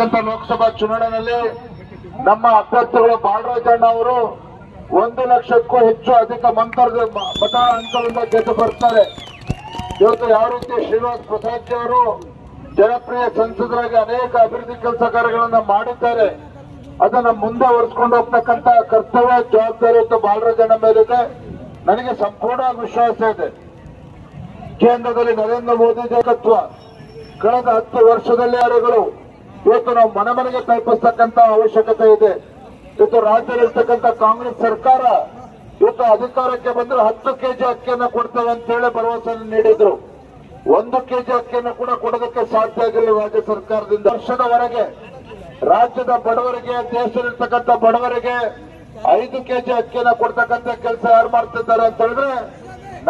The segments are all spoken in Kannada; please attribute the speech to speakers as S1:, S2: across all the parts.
S1: ಲೋಕಸಭಾ ಚುನಾವಣೆಯಲ್ಲಿ ನಮ್ಮ ಅಭ್ಯರ್ಥಿಗಳು ಬಾಲರಾಜಣ್ಣ ಅವರು ಒಂದು ಲಕ್ಷಕ್ಕೂ ಹೆಚ್ಚು ಅಧಿಕ ಮಂತರ ಮತ ಅಂಕಗಳಿಂದ ಗೆದ್ದು ಬರ್ತಾರೆ. ಇವತ್ತು ಯಾವ ರೀತಿ ಶ್ರೀನಿವಾಸ್ ಪ್ರಸಾದ್ ಅವರು ಜನಪ್ರಿಯ ಸಂಸದರಾಗಿ ಅನೇಕ ಅಭಿವೃದ್ಧಿ ಕೆಲಸ ಕಾರ್ಯಗಳನ್ನ ಮಾಡಿದ್ದಾರೆ. ಅದನ್ನ ಮುಂದೆ ಒರೆಸ್ಕೊಂಡು ಹೋಗ್ತಕ್ಕಂತ ಕರ್ತವ್ಯ, ಜವಾಬ್ದಾರಿ ಇವತ್ತು ಬಾಲರಾಜಣ್ಣ ಮೇಲಿದೆ. ನನಗೆ ಸಂಪೂರ್ಣ ವಿಶ್ವಾಸ ಇದೆ. ಕೇಂದ್ರದಲ್ಲಿ ನರೇಂದ್ರ ಮೋದಿ ಜಗತ್ವ. ಕಳೆದ ಹತ್ತು ವರ್ಷದಲ್ಲಿ ಯಾರುಗಳು ಇವತ್ತು ನಾವು ಮನೆ ಮನೆಗೆ ತಲುಪಿಸ್ತಕ್ಕಂತ ಅವಶ್ಯಕತೆ ಇದೆ. ಇವತ್ತು ರಾಜ್ಯದಲ್ಲಿರ್ತಕ್ಕಂಥ ಕಾಂಗ್ರೆಸ್ ಸರ್ಕಾರ ಇವತ್ತು ಅಧಿಕಾರಕ್ಕೆ ಬಂದ್ರೆ ಹತ್ತು ಕೆಜಿ ಅಕ್ಕಿಯನ್ನ ಕೊಡ್ತೇವೆ ಅಂತ ಹೇಳಿ ಭರವಸೆ ನೀಡಿದ್ರು. ಒಂದು ಕೆಜಿ ಅಕ್ಕಿಯನ್ನು ಕೂಡ ಕೊಡೋದಕ್ಕೆ ಸಾಧ್ಯ ಆಗಿಲ್ಲ ರಾಜ್ಯ ಸರ್ಕಾರದಿಂದ. ವರ್ಷದವರೆಗೆ ರಾಜ್ಯದ ಬಡವರಿಗೆ, ದೇಶದಲ್ಲಿರ್ತಕ್ಕಂಥ ಬಡವರಿಗೆ ಐದು ಕೆಜಿ ಅಕ್ಕಿಯನ್ನ ಕೊಡ್ತಕ್ಕಂಥ ಕೆಲಸ ಯಾರು ಮಾಡ್ತಿದ್ದಾರೆ ಅಂತ ಹೇಳಿದ್ರೆ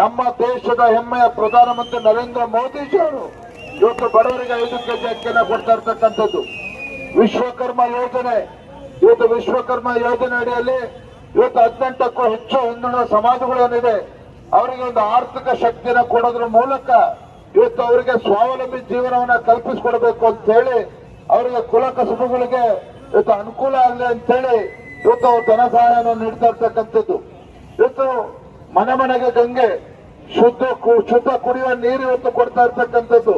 S1: ನಮ್ಮ ದೇಶದ ಹೆಮ್ಮೆಯ ಪ್ರಧಾನಮಂತ್ರಿ ನರೇಂದ್ರ ಮೋದಿಜಿ ಅವರು ಇವತ್ತು ಬಡವರಿಗೆ ಐದು ಕೆಜಿ ಅಕ್ಕಿಯನ್ನ ಕೊಡ್ತಾ ಇರ್ತಕ್ಕಂಥದ್ದು. ವಿಶ್ವಕರ್ಮ ಯೋಜನೆ. ಇವತ್ತು ವಿಶ್ವಕರ್ಮ ಯೋಜನೆ ಅಡಿಯಲ್ಲಿ ಇವತ್ತು ಹದಿನೆಂಟಕ್ಕೂ ಹೆಚ್ಚು ಹಿಂದುಳಿದ ಸಮಾಜಗಳು ಏನಿದೆ ಅವರಿಗೆ ಒಂದು ಆರ್ಥಿಕ ಶಕ್ತಿಯನ್ನು ಕೊಡೋದ್ರ ಮೂಲಕ ಇವತ್ತು ಅವರಿಗೆ ಸ್ವಾವಲಂಬಿ ಜೀವನವನ್ನ ಕಲ್ಪಿಸಿಕೊಡ್ಬೇಕು ಅಂತ ಹೇಳಿ ಅವರಿಗೆ ಕುಲ ಕಸುಬುಗಳಿಗೆ ಇವತ್ತು ಅನುಕೂಲ ಆಗಲಿ ಅಂತ ಹೇಳಿ ಇವತ್ತು ಅವರು ಧನ ಸಹಾಯವನ್ನು ನೀಡ್ತಾ ಇರ್ತಕ್ಕಂಥದ್ದು. ಇವತ್ತು ಮನೆ ಮನೆಗೆ ಗಂಗೆ ಶುದ್ಧ ಶುದ್ಧ ಕುಡಿಯುವ ನೀರು ಇವತ್ತು ಕೊಡ್ತಾ ಇರ್ತಕ್ಕಂಥದ್ದು.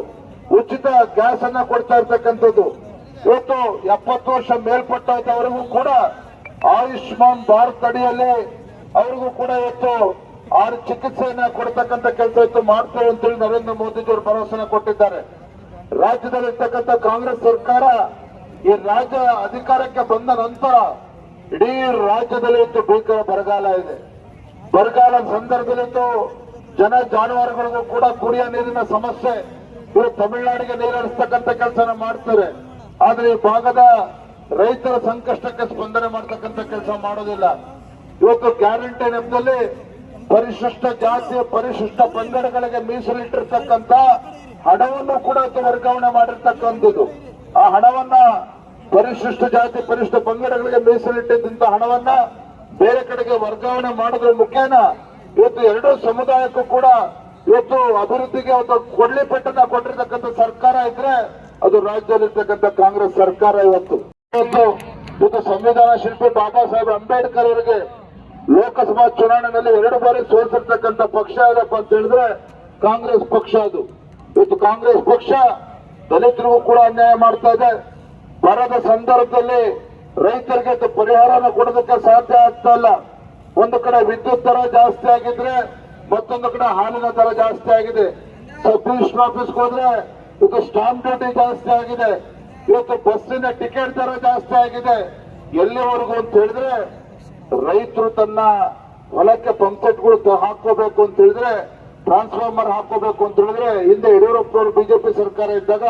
S1: ಉಚಿತ ಗ್ಯಾಸ್ ಅನ್ನ ಕೊಡ್ತಾ ಇರ್ತಕ್ಕಂಥದ್ದು. ಇವತ್ತು ಎಪ್ಪತ್ತು ವರ್ಷ ಮೇಲ್ಪಟ್ಟವರಿಗೂ ಕೂಡ ಆಯುಷ್ಮಾನ್ ಭಾರತ್ ಅಡಿಯಲ್ಲಿ ಅವರಿಗೂ ಕೂಡ ಇವತ್ತು ಆರು ಚಿಕಿತ್ಸೆಯನ್ನ ಕೊಡ್ತಕ್ಕಂಥ ಕೆಲಸ ಇವತ್ತು ಮಾಡ್ತೇವೆ ಅಂತೇಳಿ ನರೇಂದ್ರ ಮೋದಿಜಿಯವರು ಭರವಸೆ ಕೊಟ್ಟಿದ್ದಾರೆ. ರಾಜ್ಯದಲ್ಲಿರ್ತಕ್ಕಂಥ ಕಾಂಗ್ರೆಸ್ ಸರ್ಕಾರ ಈ ರಾಜ್ಯ ಅಧಿಕಾರಕ್ಕೆ ಬಂದ ನಂತರ ಇಡೀ ರಾಜ್ಯದಲ್ಲಿ ಇವತ್ತು ಭೀಕರ ಬರಗಾಲ ಇದೆ. ಬರಗಾಲ ಸಂದರ್ಭದಲ್ಲಿತ್ತು ಜನ ಜಾನುವಾರುಗಳಿಗೂ ಕೂಡ ಕುಡಿಯ ನೀರಿನ ಸಮಸ್ಯೆ ಇವರು ತಮಿಳುನಾಡಿಗೆ ನೀರು ಹರಿಸ್ತಕ್ಕಂಥ ಕೆಲಸನ ಮಾಡ್ತಾರೆ. ಆದ್ರೆ ಈ ಭಾಗದ ರೈತರ ಸಂಕಷ್ಟಕ್ಕೆ ಸ್ಪಂದನೆ ಮಾಡ್ತಕ್ಕಂಥ ಕೆಲಸ ಮಾಡೋದಿಲ್ಲ. ಇವತ್ತು ಗ್ಯಾರಂಟಿ ನೆಪದಲ್ಲಿ ಪರಿಶಿಷ್ಟ ಜಾತಿ ಪರಿಶಿಷ್ಟ ಪಂಗಡಗಳಿಗೆ ಮೀಸಲಿಟ್ಟಿರ್ತಕ್ಕಂಥ ಹಣವನ್ನು ಕೂಡ ವರ್ಗಾವಣೆ ಮಾಡಿರ್ತಕ್ಕಂಥದ್ದು. ಆ ಹಣವನ್ನ ಪರಿಶಿಷ್ಟ ಜಾತಿ, ಪರಿಶಿಷ್ಟ ಪಂಗಡಗಳಿಗೆ ಮೀಸಲಿಟ್ಟಿದ್ದಂತ ಹಣವನ್ನ ಬೇರೆ ಕಡೆಗೆ ವರ್ಗಾವಣೆ ಮಾಡೋದ್ರ ಮುಖೇನ ಇವತ್ತು ಎರಡೂ ಸಮುದಾಯಕ್ಕೂ ಕೂಡ ಇವತ್ತು ಅಭಿವೃದ್ಧಿಗೆ ಒಂದು ಕೊಡ್ಲಿ ಪೆಟ್ಟನ್ನ ಕೊಟ್ಟಿರ್ತಕ್ಕಂಥ ಸರ್ಕಾರ ಇದ್ರೆ ಅದು ರಾಜ್ಯದಲ್ಲಿರ್ತಕ್ಕಂಥ ಕಾಂಗ್ರೆಸ್ ಸರ್ಕಾರ ಇವತ್ತು. ಇವತ್ತು ಇವತ್ತು ಸಂವಿಧಾನ ಶಿಲ್ಪಿ ಬಾಬಾ ಸಾಹೇಬ್ ಅಂಬೇಡ್ಕರ್ ಅವರಿಗೆ ಲೋಕಸಭಾ ಚುನಾವಣೆಯಲ್ಲಿ ಎರಡು ಬಾರಿ ಸೋಲ್ಸಿರ್ತಕ್ಕಂಥ ಪಕ್ಷ ಯಾವ್ದಪ್ಪ ಅಂತ ಹೇಳಿದ್ರೆ ಕಾಂಗ್ರೆಸ್ ಪಕ್ಷ ಅದು. ಇವತ್ತು ಕಾಂಗ್ರೆಸ್ ಪಕ್ಷ ದಲಿತರಿಗೂ ಕೂಡ ಅನ್ಯಾಯ ಮಾಡ್ತಾ ಇದೆ. ಬರದ ಸಂದರ್ಭದಲ್ಲಿ ರೈತರಿಗೆ ಪರಿಹಾರನ ಕೊಡೋದಕ್ಕೆ ಸಾಧ್ಯ ಆಗ್ತಾ ಇಲ್ಲ. ಒಂದು ಕಡೆ ವಿದ್ಯುತ್ ದರ ಜಾಸ್ತಿ ಆಗಿದ್ರೆ ಮತ್ತೊಂದು ಕಡೆ ಹಾಲಿನ ದರ ಜಾಸ್ತಿ ಆಗಿದೆ. ಸಬ್ ರಿಜಿಸ್ಟರ್ ಆಫೀಸ್ಗೆ ಹೋದ್ರೆ ಇವತ್ತು ಸ್ಟಾಂಪ್ ಡ್ಯೂಟಿ ಜಾಸ್ತಿ ಆಗಿದೆ. ಇವತ್ತು ಬಸ್ಸಿನ ಟಿಕೆಟ್ ದರ ಜಾಸ್ತಿ ಆಗಿದೆ. ಎಲ್ಲಿವರೆಗೂ ಅಂತ ಹೇಳಿದ್ರೆ ರೈತರು ತನ್ನ ಹೊಲಕ್ಕೆ ಪಂಪ್ಸೆಟ್ಗಳು ಹಾಕೋಬೇಕು ಅಂತ ಹೇಳಿದ್ರೆ ಟ್ರಾನ್ಸ್ಫಾರ್ಮರ್ ಹಾಕೋಬೇಕು ಅಂತ ಹೇಳಿದ್ರೆ, ಹಿಂದೆ ಯಡಿಯೂರಪ್ಪನವರು ಬಿಜೆಪಿ ಸರ್ಕಾರ ಇದ್ದಾಗ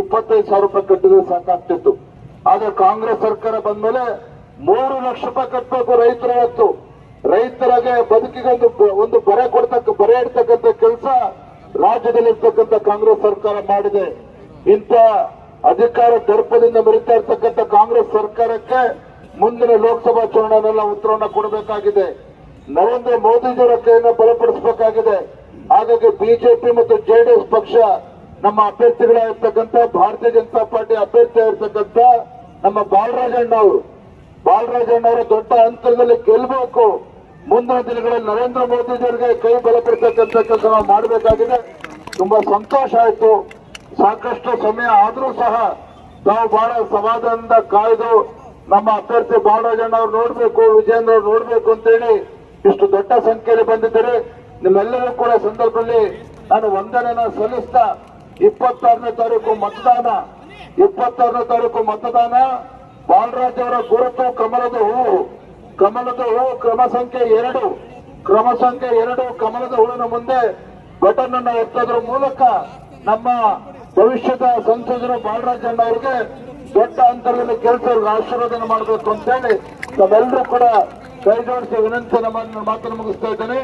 S1: ಇಪ್ಪತ್ತೈದು ಸಾವಿರ ರೂಪಾಯಿ ಕಟ್ಟಿದ್ರೆ ಸಾಕಾಗ್ತಿತ್ತು. ಆದ್ರೆ ಕಾಂಗ್ರೆಸ್ ಸರ್ಕಾರ ಬಂದ್ಮೇಲೆ ಮೂರು ಲಕ್ಷ ರೂಪಾಯಿ ಕಟ್ಟಬೇಕು ರೈತರು ಇವತ್ತು. ರೈತರಿಗೆ ಬದುಕಿಗೆ ಒಂದು ಬರೆ ಕೊಡ್ತಕ್ಕ, ಬರೆ ಇಡ್ತಕ್ಕಂಥ ಕೆಲಸ ರಾಜ್ಯದಲ್ಲಿರ್ತಕ್ಕಂಥ ಕಾಂಗ್ರೆಸ್ ಸರ್ಕಾರ ಮಾಡಿದೆ. ಇಂಥ ಅಧಿಕಾರ ದರ್ಪದಿಂದ ಮರಿತಾ ಇರ್ತಕ್ಕಂಥ ಕಾಂಗ್ರೆಸ್ ಸರ್ಕಾರಕ್ಕೆ ಮುಂದಿನ ಲೋಕಸಭಾ ಚುನಾವಣೆಲ್ಲ ಉತ್ತರವನ್ನ ಕೊಡಬೇಕಾಗಿದೆ. ನರೇಂದ್ರ ಮೋದಿಜಿಯವರ ಕೈಯನ್ನು ಬಲಪಡಿಸಬೇಕಾಗಿದೆ. ಹಾಗಾಗಿ ಬಿಜೆಪಿ ಮತ್ತು ಜೆಡಿಎಸ್ ಪಕ್ಷ ನಮ್ಮ ಅಭ್ಯರ್ಥಿಗಳಾಗಿರ್ತಕ್ಕಂಥ ಭಾರತೀಯ ಜನತಾ ಪಾರ್ಟಿ ಅಭ್ಯರ್ಥಿ ಆಗಿರ್ತಕ್ಕಂಥ ನಮ್ಮ ಬಾಲರಾಜಣ್ಣ ಅವರು ಬಾಲರಾಜಣ್ಣ ಅವರು ದೊಡ್ಡ ಅಂತರದಲ್ಲಿ ಗೆಲ್ಲಬೇಕು ಮುಂದಿನ ದಿನಗಳಲ್ಲಿ ನರೇಂದ್ರ ಮೋದಿಜಿಯವರಿಗೆ ಕೈ ಬಲಪಡಿಸತಕ್ಕಂಥ ಕೆಲಸ ನಾವು ಮಾಡಬೇಕಾಗಿದೆ. ತುಂಬಾ ಸಂತೋಷ ಆಯ್ತು. ಸಾಕಷ್ಟು ಸಮಯ ಆದರೂ ಸಹ ನಾವು ಬಹಳ ಸಮಾಧಾನದಿಂದ ಕಾಯ್ದು ನಮ್ಮ ಅಭ್ಯರ್ಥಿ ಬಾಲರಾಜಣ್ಣ ಅವ್ರು ನೋಡ್ಬೇಕು ವಿಜೇಂದ್ರ ಅವ್ರು ನೋಡ್ಬೇಕು ಅಂತೇಳಿ ಇಷ್ಟು ದೊಡ್ಡ ಸಂಖ್ಯೆಯಲ್ಲಿ ಬಂದಿದ್ದಾರೆ. ನಿಮ್ಮೆಲ್ಲರೂ ಕೂಡ ಸಂದರ್ಭದಲ್ಲಿ ನಾನು ವಂದನೆನ ಸಲ್ಲಿಸ್ತಾ ಇಪ್ಪತ್ತಾರನೇ ತಾರೀಕು ಮತದಾನ, ಇಪ್ಪತ್ತಾರನೇ ತಾರೀಕು ಮತದಾನ. ಬಾಲರಾಜ್ ಅವರ ಗುರುತು ಕಮಲದ ಹೂವು. ಕಮಲದ ಹೂ ಕ್ರಮ ಸಂಖ್ಯೆ ಎರಡು. ಕ್ರಮ ಸಂಖ್ಯೆ ಎರಡು, ಕಮಲದ ಹೂವಿನ ಮುಂದೆ ಬಟನ್ ಅನ್ನು ಎತ್ತೋದ್ರ ಮೂಲಕ ನಮ್ಮ ಭವಿಷ್ಯದ ಸಂಸದರು ಬಾಲರಾಜಣ್ಣ ಅವರಿಗೆ ದೊಡ್ಡ ಅಂತರದಲ್ಲಿ ಕೆಲಸ ಆಶೀರ್ವಾದನ ಮಾಡಬೇಕು ಅಂತ ಹೇಳಿ ತಾವೆಲ್ಲರೂ ಕೂಡ ಕೈ ಜೋಡಿಸಿ ವಿನಂತಿ ಮಾತನ್ನು ಮುಗಿಸ್ತಾ ಇದ್ದೇನೆ.